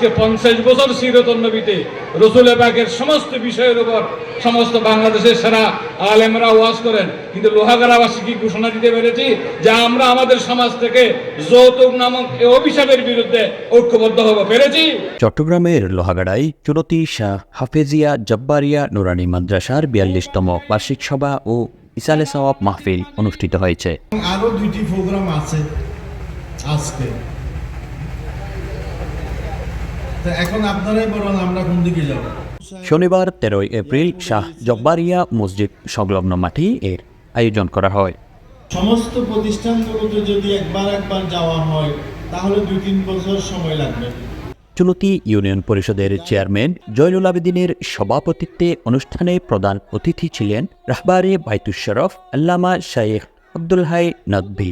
আজকে পঞ্চাশ বছর সিরতন নবীতে রসুল পাকের সমস্ত বিষয়ের উপর সমস্ত বাংলাদেশের সেরা আলেমরা ওয়াজ করেন। কিন্তু লোহাগারাবাসী কি ঘোষণা দিতে পেরেছি? যে আমরা আমাদের সমাজ থেকে যৌতুক নামক এই অভিশাপের বিরুদ্ধে ঐক্যবদ্ধ হব। পেরেছি? চট্টগ্রামের লোহাগাড়ায় চুরতি শাহ হাফেজিয়া জব্বারিয়া নুরানি মাদ্রাসার বিয়াল্লিশতম বার্ষিক সভা ও ইসালে সওয়াব মাহফিল অনুষ্ঠিত হয়েছে। আরও দুইটি প্রোগ্রাম আছে আজকে। এখন আপনারাই বলেন আমরা কোন দিকে যাব? শনিবার তেরোই এপ্রিল শাহ জব্বারিয়া মসজিদ সংলগ্ন মাঠে এর আয়োজন করা হয়। সমস্ত প্রতিষ্ঠানগুলোতে যদি একবার একবার যাওয়া হয় তাহলে দুই তিন বছর সময় লাগবে। চুলতি ইউনিয়ন পরিষদের চেয়ারম্যান জয়নুল আবেদিনের সভাপতিত্বে অনুষ্ঠানে প্রধান অতিথি ছিলেন রাহবারে বাইতুস শরফ আল্লামা শাইখ আব্দুল হাই নদভি।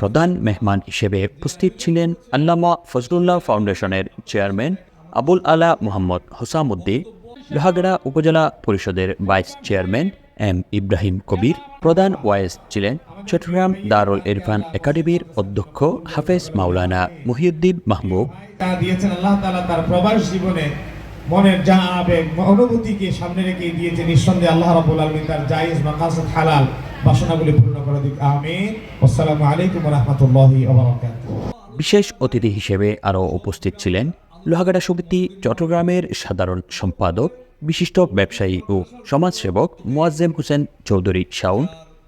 প্রধান মেহমান হিসেবে উপস্থিত ছিলেন আল্লামা ফজলুল্লাহ ফাউন্ডেশনের চেয়ারম্যান আবুল আলা মোহাম্মদ হোসামুদ্দিন লোহাগড়া উপজেলা পরিষদের vice chairman M Ibrahim Kabir, প্রধান ওয়াইস ছিলেন চট্টগ্রাম দারুল ইরফান একাডেমির অধ্যক্ষ হাফেজ মাওলানা মহিউদ্দিন মাহবুব তা দিয়েছেন আল্লাহ তাআলা তার প্রবাস জীবনে মনের যা আবেগ অনুভূতিকে সামনে রেখে দিয়েছে নিঃসন্দেহে আল্লাহ রাব্বুল আলামিন তার জায়েজ মাকাসিদ হালাল বাসনাগুলি পূর্ণ করে দিক। আসসালামু আলাইকুম বিশেষ অতিথি হিসেবে আরও উপস্থিত ছিলেন লোহাগাড়া সমিতি চট্টগ্রামের সাধারণ সম্পাদক, বিশিষ্ট ব্যবসায়ী ও সমাজসেবক মোয়াজ্জেম হোসেন চৌধুরী শাউন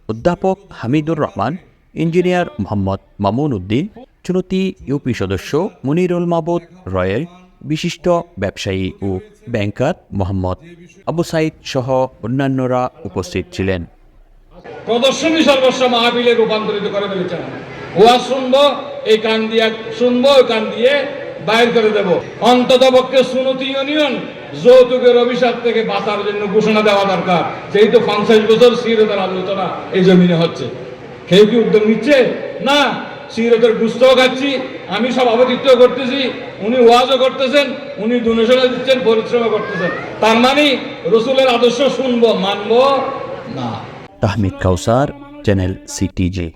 অধ্যাপক হামিদুর রহমান, ইঞ্জিনিয়ার মোহাম্মদ মামুন উদ্দিন চুনতি ইউপি সদস্য মুনিরুল মাবুদ রয়েল বিশিষ্ট ব্যবসায়ী ও ব্যাংকার মোহাম্মদ আবু সাইদ সহ অন্যান্যরা উপস্থিত ছিলেন। প্রদর্শনী সর্বস্ব মাহবিলে রূপান্তরিত করে ফেলেছেন ওয়া শুনব, এই কান দিয়ে শুনব, ওই কান দিয়ে বাইর করে দেব। অন্তত পক্ষে সুনতি ইউনিয়ন যৌতুকের অভিশাপ থেকে বাঁচার জন্য ঘোষণা দেওয়া দরকার। যেহেতু পঞ্চাশ বছর সিরতের আলোচনা এই জমিনে হচ্ছে। কেউ কি উদ্যোগ নিচ্ছে? না, সিরতের গুস্তও খাচ্ছি, আমি সব সভাপতিত্ব করতেছি, উনি ওয়াজও করতেছেন, উনি ডোনেশনও দিচ্ছেন, পরিশ্রমও করতেছেন। তার মানে রসুলের আদর্শ শুনব, মানবো না। तहमिद कौसार चैनल सी टी जे